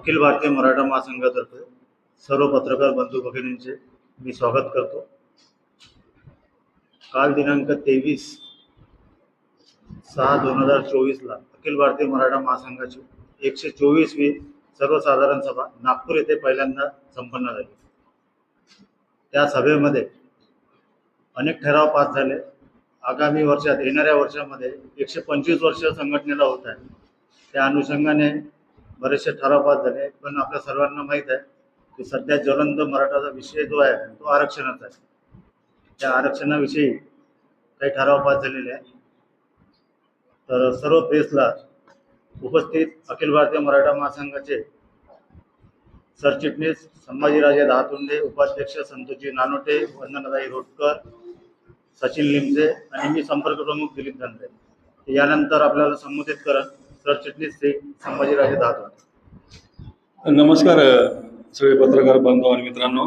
अखिल भारतीय मराठा महासंघातर्फे सर्व पत्रकार बंधू भगिनींचे मी स्वागत करतो. काल दिनांक तेवीस सहा दोन हजार चोवीसला अखिल भारतीय मराठा महासंघाची एकशे चोवीसवी सर्वसाधारण सभा नागपूर येथे पहिल्यांदा संपन्न झाली. त्या सभेमध्ये अनेक ठराव पास झाले. आगामी वर्षात येणाऱ्या वर्षामध्ये एकशे पंचवीस वर्ष संघटनेला होत आहे. त्या अनुषंगाने बरेचसे ठराव पास झाले. पण आपल्या सर्वांना माहीत आहे की सध्या ज्वलंत मराठाचा विषय जो आहे तो आरक्षणाचा आहे. त्या आरक्षणाविषयी काही ठराव पास झालेले आहे तर सर्व प्रेसला उपस्थित अखिल भारतीय मराठा महासंघाचे सरचिटणीस संभाजीराजे दहातुंडे उपाध्यक्ष संतोषजी नानोटे वंदनाताई रोटकर सचिन लिमसे आणि मी संपर्क प्रमुख दिलीप धनरे यानंतर आपल्याला संबोधित करत सरचिटणीस श्री संभाजीराजे दादो नमस्कार सगळे पत्रकार बांधव आणि मित्रांनो.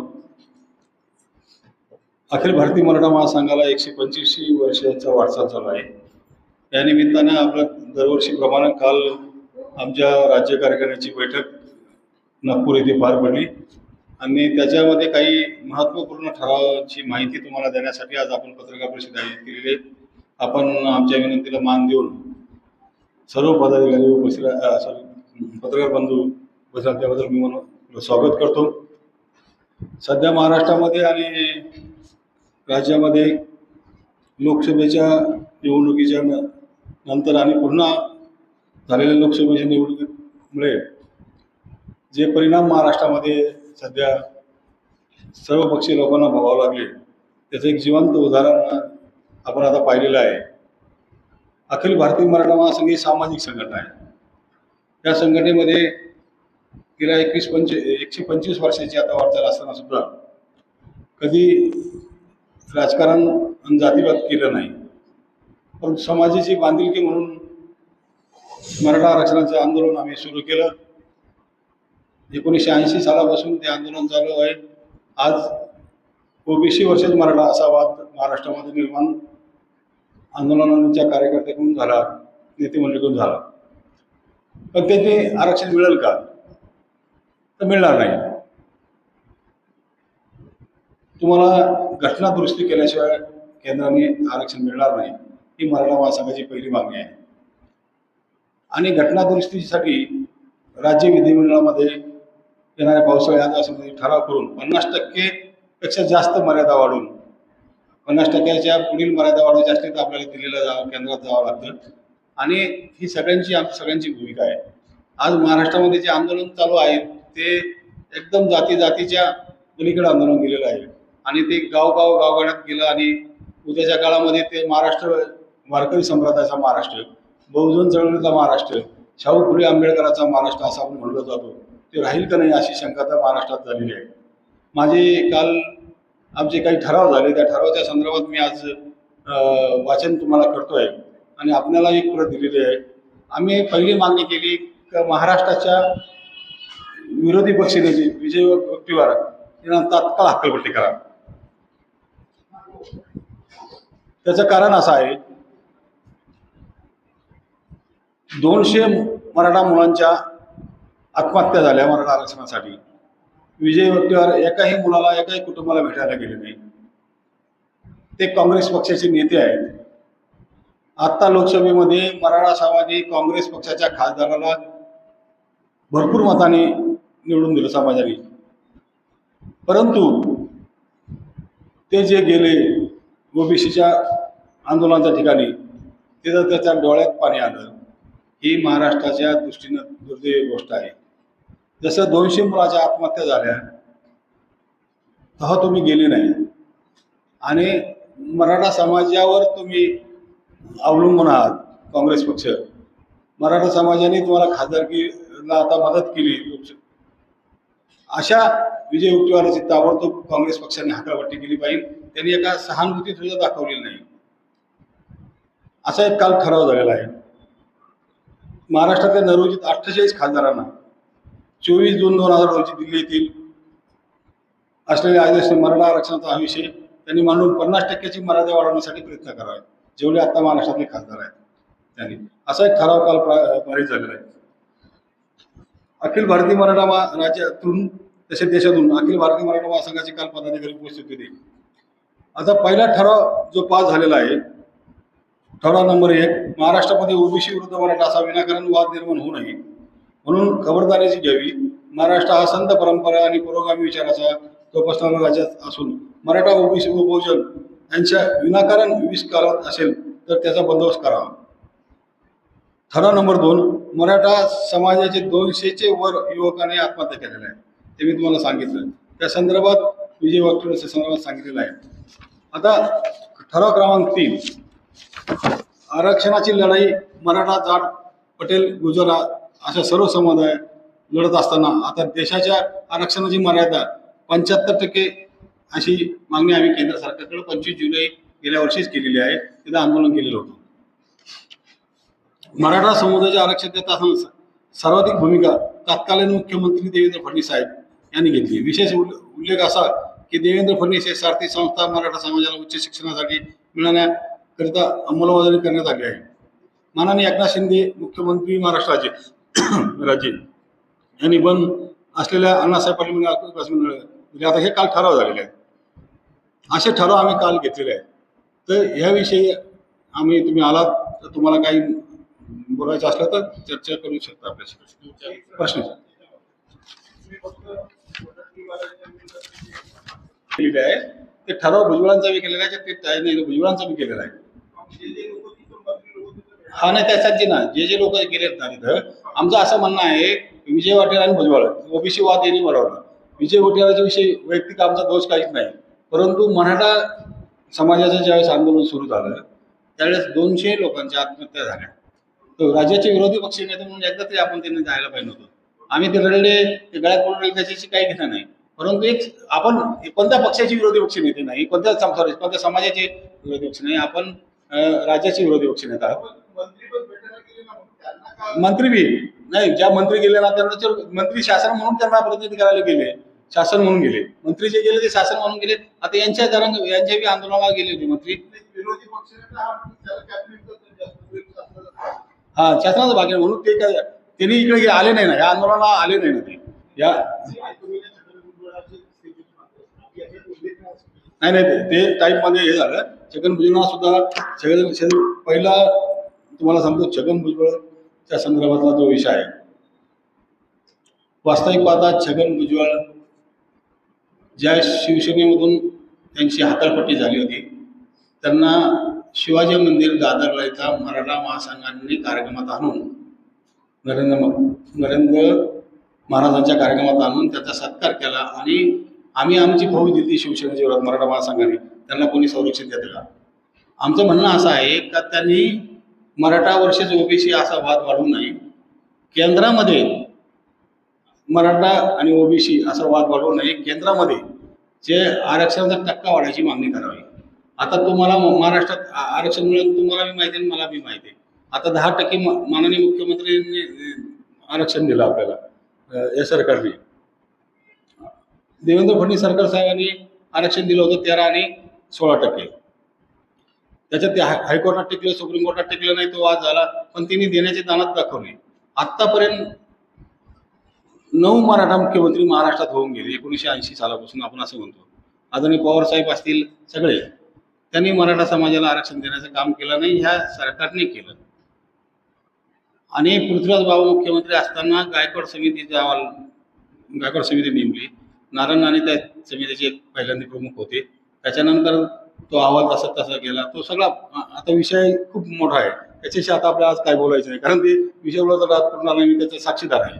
अखिल भारतीय मराठा महासंघाला एकशे पंचवीसशे वर्षाचा वाटचाल चालू आहे. या निमित्तानं आपलं दरवर्षीप्रमाणे काल आमच्या राज्य कार्यकारिणीची बैठक नागपूर येथे पार पडली. आणि त्याच्यामध्ये काही महत्त्वपूर्ण ठरावाची माहिती तुम्हाला देण्यासाठी आज आपण पत्रकार परिषद आयोजित केलेली आहे. आपण आमच्या विनंतीला मान देऊन सर्व पदाधिकारी उपस्थित अ, सॉरी पत्रकार बंधू उपस्थित त्याबद्दल मी म्हणून स्वागत करतो. सध्या महाराष्ट्रामध्ये आणि राज्यामध्ये लोकसभेच्या निवडणुकीच्या न- नंतर आणि पुन्हा झालेल्या लोकसभेच्या निवडणुकीमुळे जे परिणाम महाराष्ट्रामध्ये सध्या सर्व पक्षीय लोकांना भोगावं लागले त्याचं एक जिवंत उदाहरण आपण आता पाहिलेलं आहे. अखिल भारतीय मराठा महासंघ ही सामाजिक संघटना आहे. या संघटनेमध्ये गेल्या एकवीस पंच एकशे पंचवीस वर्षाची आता वाटचाल असताना सुद्धा कधी राजकारण आणि जातीवाद केलं नाही. पण समाजाची बांधिलकी म्हणून मराठा आरक्षणाचं आंदोलन आम्ही सुरू केलं. एकोणीसशे ऐंशी सालापासून ते आंदोलन चालू आहे. आज ओबीसी वर्षच मराठा असा वाद महाराष्ट्रामध्ये निर्माण आंदोलनांच्या कार्यकर्त्याकडून झाला नेते मंडळीकडून झाला. पण ते ते आरक्षण मिळेल का? तर मिळणार नाही. तुम्हाला घटना दुरुस्ती केल्याशिवाय केंद्राने आरक्षण मिळणार नाही ही मराठा महासंघाची पहिली मागणी आहे. आणि घटना दुरुस्तीसाठी राज्य विधिमंडळामध्ये येणाऱ्या पावसाळ्या ठराव करून पन्नास टक्के पेक्षा जास्त मर्यादा वाढून पन्नास टक्क्याच्या पुढील मर्यादा वाढवायची असली तर आपल्याला दिल्लीला जावं केंद्रात जावं लागतं. आणि ही सगळ्यांची आमची सगळ्यांची भूमिका आहे. आज महाराष्ट्रामध्ये जे आंदोलन चालू आहे ते एकदम जाती जातीच्या पलीकडे आंदोलन गेलेलं आहे. आणि ते गावगाव गावगाड्यात गेलं आणि उद्याच्या काळामध्ये ते महाराष्ट्र वारकरी संप्रदायाचा महाराष्ट्र बहुजन चळवळीचा महाराष्ट्र शाहू फुले आंबेडकराचा महाराष्ट्र असा आपण म्हणलं जातो. ते राहील का नाही अशी शंका तर महाराष्ट्रात झालेली आहे. माझे काल आमचे काही ठराव झाले त्या ठरावाच्या संदर्भात मी आज वाचन तुम्हाला करतोय. आणि आपल्याला एक प्रत दिलेली आहे. आम्ही पहिली मागणी केली की महाराष्ट्राच्या विरोधी पक्षनेते विजय वक्तीवार यांना तात्काळ हक्कलपट्टी करा. त्याचं कारण असं आहे दोनशे मराठा मुलांच्या आत्महत्या झाल्या मराठा आरक्षणासाठी. विजय वक्तीवार एकाही मुलाला एकाही कुटुंबाला भेटायला गेले नाही. ते काँग्रेस पक्षाचे नेते आहेत. आत्ता लोकसभेमध्ये मराठा समाजाने काँग्रेस पक्षाच्या खासदाराला भरपूर मताने निवडून दिलं समाजाने. परंतु ते जे गेले ओबीसीच्या आंदोलनाच्या ठिकाणी तिथं त्याच्या डोळ्यात पाणी आलं ही महाराष्ट्राच्या दृष्टीनं दुर्दैवी गोष्ट आहे. जसं दोनशे मुलाच्या आत्महत्या झाल्या तेव्हा तुम्ही गेले नाही. आणि मराठा समाजावर तुम्ही अवलंबून आहात काँग्रेस पक्ष. मराठा समाजाने तुम्हाला खासदारकीला आता मदत केली. अशा विजय उक्तीवाराची ताबडतोब काँग्रेस पक्षाने हातावरती केली पाहिजे. त्यांनी एका सहानुभूती सुद्धा दाखवलेली नाही. असा एक काल ठराव झालेला आहे. महाराष्ट्रातल्या नरोजित अठ्ठेचाळीस खासदारांना चोवीस जून दोन हजार रोजी दिल्ली येथील असलेल्या आदिवासी मराठा आरक्षणाचा हा विषय त्यांनी मांडून पन्नास टक्क्याची मर्यादा वाढवण्यासाठी प्रयत्न करावे. जेवढे आता महाराष्ट्रातले खासदार आहेत त्यांनी. असा एक ठराव काल पारित झालेला आहे. अखिल भारतीय मराठा मा राज्यातून तसेच देशातून अखिल भारतीय मराठा महासंघाचे काल पदाधिकारी उपस्थित होते. आता पहिला ठराव जो पास झालेला आहे ठराव नंबर एक महाराष्ट्रामध्ये ओबीसी विरुद्ध मराठा असा विनाकारण वाद निर्माण होऊ नये. म्हणून खबरदारीची घ्यावी. महाराष्ट्र हा संत परंपरा आणि पुरोगामी विचाराचा जोपासणारा राज्यात असून मराठा ओबीसी व बहुजन यांच्या विनाकारण विष काळात असेल तर त्याचा बंदोबस्त करावा. ठराव नंबर दोन मराठा समाजाचे दोनशेचे वर युवकांनी आत्महत्या केलेल्या आहेत ते मी तुम्हाला सांगितलं. त्या संदर्भात विजय वक्तव्य संदर्भात सांगितलेलं आहे. आता ठराव क्रमांक तीन आरक्षणाची लढाई मराठा जाट पटेल गुजरात अशा सर्व समुदाय लढत असताना आता देशाच्या आरक्षणाची मर्यादा पंच्याहत्तर टक्के अशी मागणी आम्ही केंद्र सरकारकडे पंचवीस जुलै गेल्या वर्षीच केलेली आहे. तिथं आंदोलन केलेलं होतं. मराठा समुदायाचे आरक्षण देत असताना सर्वाधिक भूमिका तत्कालीन मुख्यमंत्री देवेंद्र फडणवीस साहेब यांनी घेतली. विशेष उल्ले- उल्लेख असा की देवेंद्र फडणवीस हे सारथी संस्था मराठा समाजाला उच्च शिक्षणासाठी मिळण्याकरिता अंमलबजावणी करण्यात आली आहे. माननीय एकनाथ शिंदे मुख्यमंत्री महाराष्ट्राचे राजे. यांनी बंद असलेल्या अण्णासाहेब पाटील म्हणजे आता हे काल ठराव झालेले आहेत. असे ठराव आम्ही काल घेतलेले आहेत. तर ह्याविषयी आम्ही तुम्ही आलात तर तुम्हाला काही बोलायचं असलं तर चर्चा करू शकता आपल्याशी. प्रश्न. केलेले आहे. ते ठराव भुजबळांचा बी केलेला आहे ते नाही, भुजबळांचा बी केलेला आहे. हा नाही त्यासाठी ना जे जे लोक गेलेत ना तिथं आमचं असं म्हणणं आहे विजय वाटेल आणि भुजबळ. ओबीसी वाद यांनी बरोबर. विजय वटेलाच्या विषयी वैयक्तिक आमचा दोष काहीच नाही. परंतु मराठा समाजाचं ज्यावेळेस आंदोलन सुरू झालं त्यावेळेस दोनशे लोकांच्या आत्महत्या झाल्या. तर राज्याचे विरोधी पक्ष नेते म्हणून एकदा तरी आपण त्यांनी जायला पाहिजे होतं. आम्ही ते रडले ते गळ्यात पडून त्याच्याशी काही घेणं नाही. परंतु एक आपण कोणत्या पक्षाचे विरोधी पक्ष नेते नाही कोणत्या कोणत्या समाजाचे विरोधी पक्ष नाही आपण राज्याचे विरोधी पक्ष नेता आहोत. मंत्री बी. नाही ज्या मंत्री गेले ना त्यांना तर मंत्री शासन म्हणून त्यांना प्रतिनिधी करायला गेले. शासन म्हणून गेले. मंत्री जे गेले ते शासन म्हणून गेले. आता यांच्या जरा यांच्या बी आंदोलनाला गेले होते मंत्री. पक्षाने हा शासनाचं भाग्य म्हणून ते काय त्यांनी इकडे गे- आले नाही ना. या आंदोलनाला आले नाही ना ते. या नाही नाही ते- ते टाईपमध्ये हे झालं. छगन भुजबळ सुद्धा छगन पहिला तुम्हाला सांगतो छगन त्या संदर्भातला जो विषय आहे. वास्तविक पाहता छगन भुजबळ ज्या शिवसेनेमधून त्यांची हाताळपट्टी झाली होती त्यांना शिवाजी मंदिर दादरला इथं मराठा महासंघाने कार्यक्रमात आणून नरेंद्र नरेंद्र महाराजांच्या कार्यक्रमात आणून त्याचा सत्कार केला आणि आम्ही आमची भाऊ दिली शिवसेनेच्या विरोधात मराठा महासंघाने. त्यांना कोणी संरक्षण देतं का आमचं म्हणणं असं आहे का त्यांनी मराठा वर्षेच ओबीसी असा वाद वाढू नये. केंद्रामध्ये मराठा आणि ओबीसी असा वाद वाढवू नये. केंद्रामध्ये जे आरक्षणाचा टक्का वाढायची मागणी करावी. आता तुम्हाला म- महाराष्ट्रात आरक्षण मिळून तुम्हाला बी माहिती आहे आणि मला बी माहिती. आहे आता दहा टक्के म- माननीय मुख्यमंत्र्यांनी आरक्षण दिलं आपल्याला या सरकारने. देवेंद्र फडणवीस सरकार साहेबांनी आरक्षण दिलं होतं तेरा आणि सोळा टक्के. त्याच्यात ते हाय- हायकोर्टात टिकलं सुप्रीम कोर्टात टिकलं नाही तो वाद झाला. पण त्यांनी देण्याचे दानात दाखवले. आत्तापर्यंत नऊ मराठा मुख्यमंत्री महाराष्ट्रात होऊन गेले एकोणीसशे ऐंशी सालापासून आपण असं म्हणतो. आदरणीय पवार साहेब असतील सगळे. त्यांनी मराठा समाजाला आरक्षण देण्याचं काम केलं नाही ह्या सरकारने केलं. आणि पृथ्वीराज बाबा मुख्यमंत्री असताना गायकवाड समितीचा अहवाल गायकवाड समिती नेमली. नारायण राणे त्या समितीचे पहिल्यांदा प्रमुख होते. त्याच्यानंतर तो अहवाल तसा तसा गेला तो सगळा आता विषय खूप मोठा आहे. त्याच्याशी आता आपल्याला आज काय बोलायचं नाही कारण ते विषय बोलायचा पूर्ण मी त्याचा साक्षीदार आहे.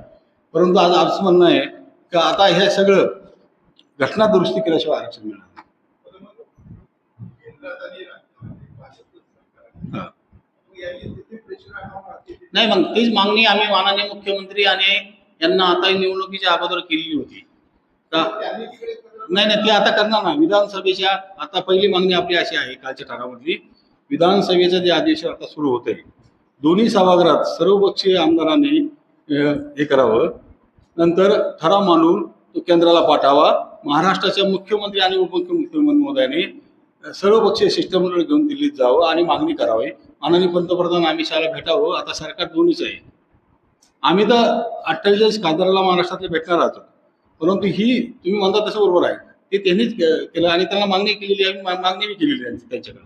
परंतु आज आमचं म्हणणं आहे की आता हे सगळं घटना दुरुस्ती केल्याशिवाय आरक्षण मिळणार नाही. नाही मग तीच मागणी आम्ही माननीय मुख्यमंत्री आणि यांना आता निवडणुकीच्या अगोदर केलेली होती. का? नाही नाही ते आता करणार ना विधानसभेच्या आता पहिली मागणी आपली अशी आहे कालच्या ठरावामधली विधानसभेचं जे आदेश आता सुरू होत आहे दोन्ही सभागृहात सर्वपक्षीय आमदारांनी हे करावं. नंतर ठराव मांडून तो केंद्राला पाठावा. महाराष्ट्राच्या मुख्यमंत्री आणि उपमुख्यमंत्री महोदयाने सर्वपक्षीय शिष्टमंडळ घेऊन दिल्लीत जावं आणि मागणी करावी. माननीय पंतप्रधान आम्ही शाला भेटावं. आता सरकार दोन्हीच आहे. आम्ही तर अठ्ठेचाळीस खासदाराला महाराष्ट्रातले भेटणार आहोत. परंतु ही तुम्ही म्हणता तसं बरोबर आहे. ते त्यांनीच केलं आणि त्यांना मागणी केलेली आहे मागणी बी केलेली आहे त्यांच्याकडे.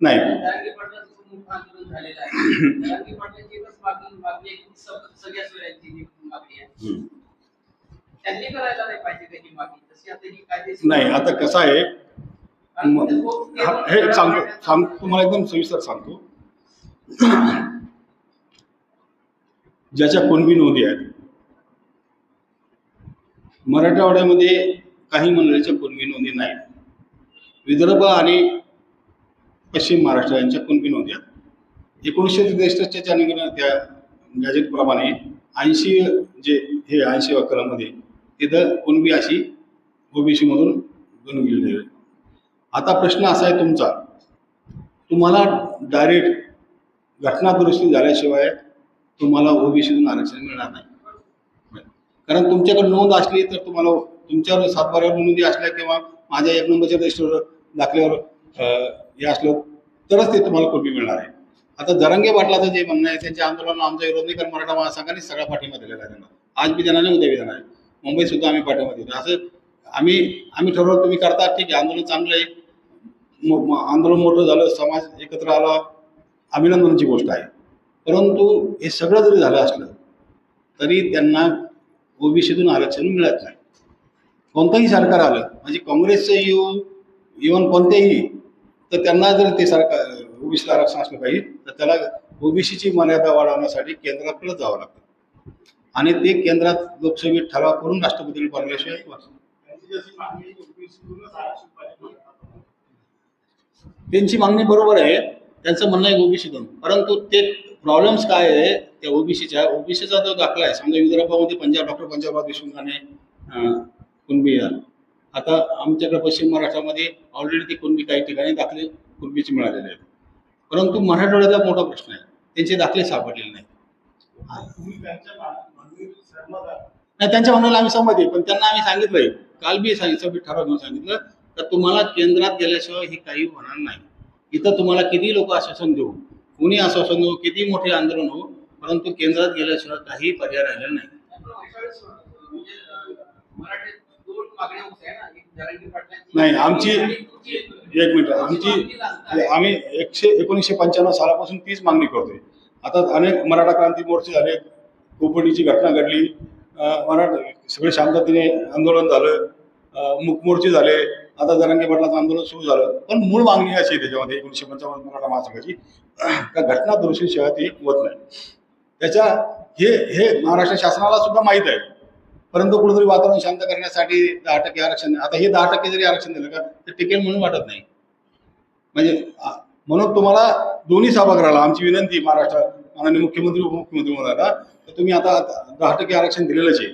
नाही नाही. आता कसं आहे हा- हे सांगतो सांग तुम्हाला एकदम सविस्तर सांगतो. ज्याच्या कुणबी नोंदी आहेत. मराठवाड्यामध्ये काही मंडळीच्या कुणबी नोंदी नाहीत. विदर्भ आणि पश्चिम महाराष्ट्र यांच्या कुणबी नोंदी आहेत. एकोणीसशे त्रेसष्टच्या निघणं त्या गॅजेटप्रमाणे ऐंशी जे हे ऐंशी अकरामध्ये तिथं कुणबी अशी ओबीसीमधून मधून गेलेली आहे. आता प्रश्न असा आहे तुमचा तुम्हाला डायरेक्ट घटना दुरुस्ती झाल्याशिवाय तुम्हाला ओबीसीतून आरक्षण मिळणार नाही. कारण तुमच्याकडे नोंद असली तर तुम्हाला तुमच्यावर सातबाऱ्यावर नोंदी असल्या किंवा माझ्या एक नंबरच्या रजिस्टरवर दाखल्यावर हे असलं तरच ते तुम्हाला कोणबी मिळणार आहे. आता जरंगे पाटलाचं जे म्हणणं आहे त्यांच्या आंदोलनाला आमचा विरोध नाही कारण मराठा महासंघाने सगळा पाठिंबा दिलेला आहे त्यांना. आज बी नाही उद्या विधान आहे मुंबईत सुद्धा आम्ही पाठिंबा देतो. असं आम्ही आम्ही ठरवलं तुम्ही करता ठीक आहे आंदोलन चांगलं आहे. आंदोलन मोठं झालं समाज एकत्र आला अभिनंदनाची गोष्ट आहे. परंतु हे सगळं जरी झालं असलं तरी त्यांना ओबीसीतून आरक्षण मिळत नाही. कोणतंही सरकार आलं म्हणजे काँग्रेसचं येऊ इव्हन कोणतेही तर त्यांना जर ते सरकार ओबीसीला आरक्षण असलं पाहिजे तर त्याला ओबीसीची मर्यादा वाढवण्यासाठी केंद्राकडे जावं लागतं. आणि ते केंद्रात लोकसभेत ठराव करून राष्ट्रपतीला पाठवल्याशिवाय त्यांची मागणी बरोबर आहे. त्यांचं म्हणणं आहे ओबीसीतून. परंतु ते प्रॉब्लेम्स काय आहे त्या ओबीसीच्या ओबीसीचा जो दाखला आहे समजा विदर्भामध्ये पंजाब डॉक्टर पंजाबराव देशमुखाने कुणबी आता आमच्याकडे पश्चिम महाराष्ट्रामध्ये ऑलरेडी ते कुणबी काही ठिकाणी दाखले कुणबीचे मिळालेले आहेत. परंतु मराठवाड्याचा मोठा प्रश्न आहे त्यांचे दाखले सापडलेले नाही नाही त्यांच्या मनाला आम्ही सहमत आहे पण त्यांना आम्ही सांगितलंय काल बी सांगितलं मी ठराव घेऊन सांगितलं तर तुम्हाला केंद्रात गेल्याशिवाय हे काही होणार नाही. इथं तुम्हाला किती लोक आश्वासन देऊ? कुणी असं देऊ किती मोठे आंदोलन हो परंतु केंद्रात गेल्याशिवाय काही पर्याय राहिला नाही. नाही, आमची- एक. मिनिट आमची आम्ही एकशे एकोणीसशे पंच्याण्णव सालापासून तीच मागणी करतोय. आता अनेक मराठा क्रांती मोर्चे झाले कोपडीची घटना घडली. मराठा सगळे शांततेने आंदोलन झालं. मुकमोर्चे झाले. आता जरांगे बदलाचं आंदोलन सुरू झालं. पण मूळ मागणी अशी आहे त्याच्यामध्ये एकोणीसशे पंचावन्न मराठा महासंघाची का घटना दुरुस्तीशिवाय ती होत नाही. त्याच्या हे हे महाराष्ट्र शासनाला सुद्धा माहीत आहे. परंतु कुठेतरी वातावरण शांत करण्यासाठी दहा टक्के आरक्षण आता हे दहा टक्के जरी आरक्षण दिलं का ते टिकेल म्हणून वाटत नाही. म्हणजे म्हणून तुम्हाला दोन्ही सभागृहाला आमची विनंती महाराष्ट्र माननीय मुख्यमंत्री उपमुख्यमंत्री म्हणाला तर तुम्ही आता दहा टक्के आरक्षण दिलेलंच आहे.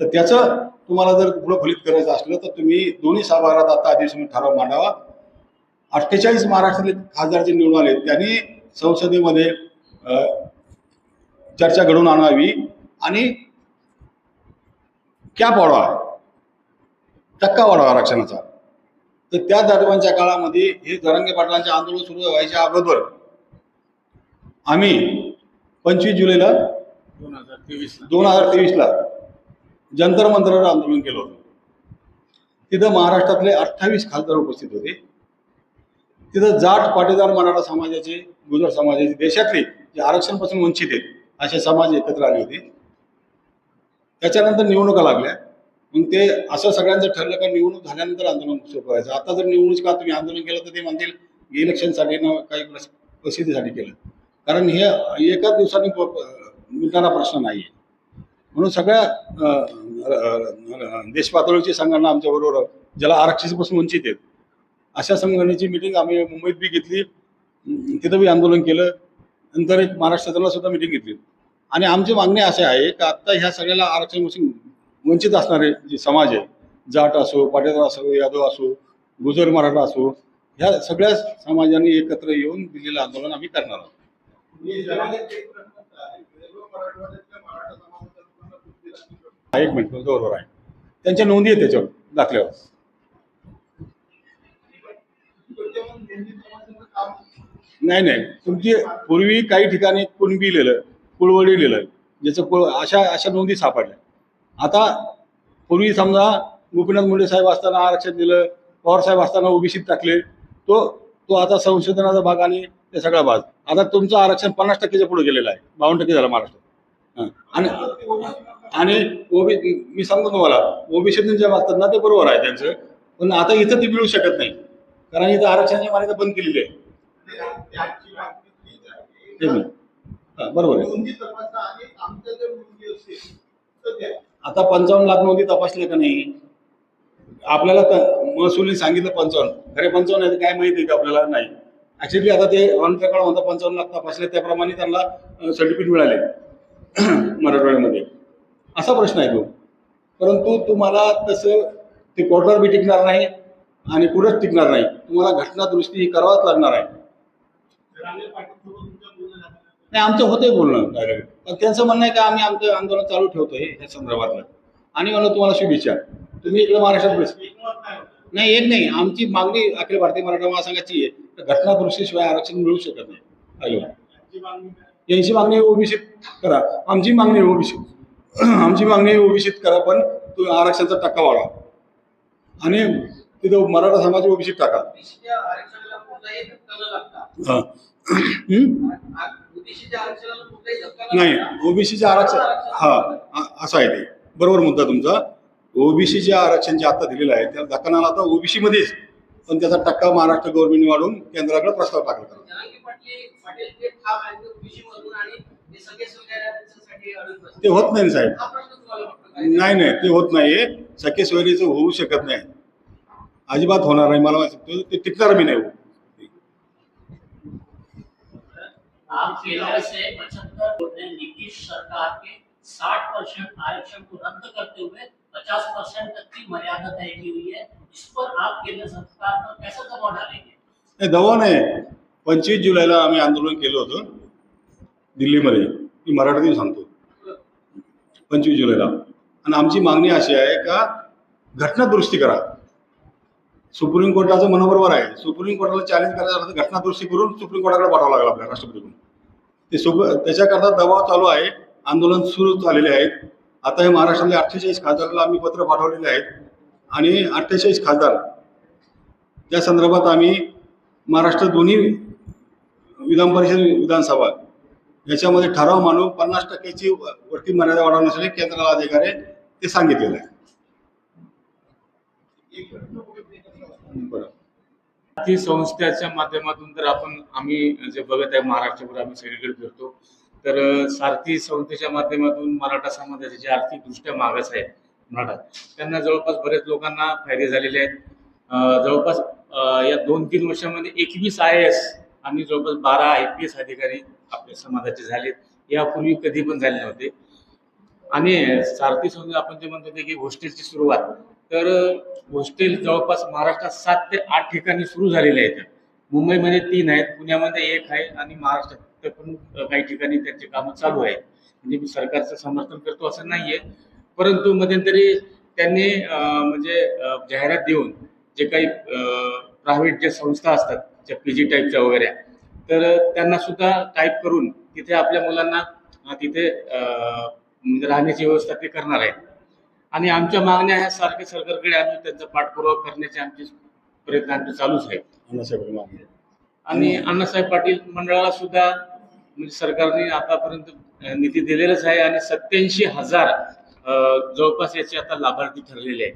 तर त्याचं तुम्हाला जर पुढं फलित करायचं असलं तर तुम्ही दोन्ही सभागृहात आता आधी ठराव मांडावा. अठ्ठेचाळीस महाराष्ट्रातले खासदार जे निवडून आले त्यांनी संसदेमध्ये चर्चा घडवून आणावी आणि कॅप वाढवा. टक्का वाढवा आरक्षणाचा. तर त्या दरम्यानच्या काळामध्ये हे जरांगे पाटलांचे आंदोलन सुरू व्हायच्या अगोदर आम्ही पंचवीस जुलैला दोन हजार तेवीस दोन हजार तेवीसला जंतर मंतरावर आंदोलन केलं होतं. तिथं महाराष्ट्रातले अठ्ठावीस खासदार उपस्थित होते. तिथं जाट पाटीदार मराठा समाजाचे गुजर समाजाचे देशातले जे आरक्षणापासून वंचित आहेत असे समाज एकत्र आले होते. त्याच्यानंतर निवडणुका लागल्या. मग ते असं सगळ्यांचं ठरलं का निवडणूक झाल्यानंतर आंदोलन सुरू करायचं. आता जर निवडणूक का तुम्ही आंदोलन केलं तर ते म्हणतील इलेक्शनसाठी ना काही प्रसिद्धीसाठी केलं. कारण हे एकाच दिवसाने मिळणारा प्रश्न नाही आहे म्हणून सगळ्या देशपातळीची संघटना आमच्याबरोबर ज्याला आरक्षणापासून वंचित आहेत. अशा संघटनेची मिटिंग आम्ही मुंबईत बी घेतली. तिथं बी आंदोलन केलं. नंतर एक महाराष्ट्रातला सुद्धा मिटिंग घेतली. आणि आमची मागणी अशी आहे की आत्ता ह्या सगळ्याला आरक्षणापासून वंचित असणारे जे समाज आहे जाट असो पाटीदार असो यादव असो गुजर मराठा असो ह्या सगळ्या समाजांनी एकत्र येऊन दिलेलं आंदोलन आम्ही करणार आहोत. एक मिनिट बरोबर आहे. त्यांच्या नोंदी आहेत त्याच्यावर दाखल्यावर. नाही नाही. तुमची पूर्वी काही ठिकाणी कुणबी लिहिलं कुळवडी लिहिलं ज्याचं कुळ अशा अशा नोंदी सापडल्या. आता पूर्वी समजा गोपीनाथ मुंडे साहेब असताना आरक्षण दिलं पवार साहेब असताना ओबीसीत टाकले तो तो आता संशोधनाचा भाग आणि ते सगळा भाग. आता तुमचं आरक्षण पन्नास टक्केच्या पुढे गेलेलं आहे बावन्न टक्के झालं महाराष्ट्रात. आणि आणि ओबी मी सांगतो तुम्हाला ओबीसीतून जे मागतात ना ते बरोबर आहे त्यांचं. पण आता इथं ते मिळू शकत नाही. कारण इथं आरक्षणाची मान्यता बंद केलेली आहे. बरोबर आहे. आता पंचावन्न लाख नोंदी तपासल्या का नाही? आपल्याला महसूलने महसुली सांगितलं पंचावन्न. खरे पंचावन्न आहे काय माहिती आहे का आपल्याला? नाही. ऍक्च्युली आता ते ऑन रेकॉर्ड म्हणता पंचावन्न लाख तपासले त्याप्रमाणे त्यांना सर्टिफिकेट मिळाले. मराठवाड्यामध्ये. असा प्रश्न आहे तो. परंतु तुम्हाला तसं ते कोर्टावर बी टिकणार नाही आणि पुढेच टिकणार नाही. तुम्हाला घटना दुरुस्ती ही करावाच लागणार आहे. नाही आमचं होतंय बोलणं डायरेक्ट पण त्यांचं म्हणणं आहे का आम्ही आमचं आंदोलन चालू ठेवतो हे ह्या संदर्भातलं. आणि म्हणून तुम्हाला शुभेच्छा. तुम्ही इकडे महाराष्ट्रात बस. नाही एक नाही. आमची मागणी अखिल भारतीय मराठा महासंघाची आहे. तर घटना दुरुस्तीशिवाय आरक्षण मिळू शकत नाही. हॅलो. यांची मागणी ओबीसी करा. आमची मागणी ओबीसी. आमची मागणी ओबीसीत करा पण तो आरक्षणाचा टक्का वाढवा. आणि तिथं मराठा समाज ओबीसीत टाका. ओबीसीच्या हा. ओबीसीच्या नाही लागता. ओबीसीचे आरक्षण हा असं आहे ते. बरोबर मुद्दा तुमचा. ओबीसीचे आरक्षण जे आता दिलेलं आहे त्या धक्कानाला आता ओबीसी मध्येच पण त्याचा टक्का महाराष्ट्र गव्हर्नमेंट वाढून केंद्राकडे प्रस्ताव टाकला ते होत नाही साहेब. हा नाही नाही ते होत नाहीये. सख्य सोयरीचं होऊ शकत नाही. अजिबात होणार नाही मला ते टिकणार बी नाही. आप केंद्र से पचहत्तर ने नीतीश सरकार के साठ परसेंट आरक्षण को रद्द करते हुए पचास परसेंट तक की मर्यादा तय की हुई है. इस पर आप केंद्र सरकार पर कैसे दबाव डालेंगे? नाही दवा नाही. पंचवीस जुलैला आम्ही आंदोलन केलं होतं. दिल्लीमध्ये मी मराठीतून सांगतो. पंचवीस जुलैला. आणि आमची मागणी अशी आहे का घटना दुरुस्ती करा. सुप्रीम कोर्टाचं मनोबरोबर आहे. सुप्रीम कोर्टाला चॅलेंज करायचं झालं तर घटना दुरुस्ती करून सुप्रीम कोर्टाकडे पाठवावं लागेल आपल्या राष्ट्रपतीकडून. ते सुप त्याच्याकरता दबाव चालू आहे. आंदोलन सुरू झालेले आहेत. आता हे महाराष्ट्रातले अठ्ठेचाळीस खासदाराला आम्ही पत्र पाठवलेले आहेत. आणि अठ्ठेचाळीस खासदार त्या संदर्भात आम्ही महाराष्ट्र दोन्ही विधान परिषद विधानसभा याच्यामध्ये ठराव मानून पन्नास टक्क्याची वरती मर्यादा वाढवण्यासाठी केंद्राला अधिकार आहे ते सांगितलेलं आहे. ती संस्थेच्या माध्यमातून तर आपण आम्ही जे बघत आहे महाराष्ट्रभर आम्ही सगळीकडे फिरतो. तर सारथी संस्थेच्या माध्यमातून मराठा समाजाचे जे आर्थिकदृष्ट्या मागास आहेत मराठा त्यांना जवळपास बरेच लोकांना फायदे झालेले आहेत. जवळपास या दोन तीन वर्षामध्ये एकवीस आय एस आणि जवळपास बारा आय पी एस अधिकारी आपल्या समाजाचे झालेत यापूर्वी कधी पण झाले नव्हते. आणि सारथी संस्था आपण जे म्हणतो की हॉस्टेलची सुरुवात. तर हॉस्टेल जवळपास महाराष्ट्रात सात ते आठ ठिकाणी सुरू झालेले आहेत मुंबईमध्ये तीन आहेत पुण्यामध्ये एक आहे आणि महाराष्ट्रात पण काही ठिकाणी त्यांची कामं चालू आहेत. म्हणजे मी सरकारचं समर्थन करतो असं नाहीये. परंतु मध्यंतरी त्यांनी म्हणजे जाहिरात देऊन जे काही प्रायव्हेट ज्या संस्था असतात ज्या पी जी टाईपच्या वगैरे तर त्यांना सुद्धा टाईप करून तिथे आपल्या मुलांना तिथे म्हणजे राहण्याची व्यवस्था ते करणार आहेत. आणि आमच्या मागण्या ह्या सारख्या सरकारकडे आम्ही त्यांचा पाठपुरावा करण्याचे आमचे प्रयत्न आमचे चालूच आहेत. अण्णासाहेब मागणी आणि अण्णासाहेब पाटील मंडळाला सुद्धा म्हणजे सरकारने आतापर्यंत निधी दिलेलाच आहे आणि सत्याऐंशी हजार जवळपास याचे आता लाभार्थी ठरलेले आहेत.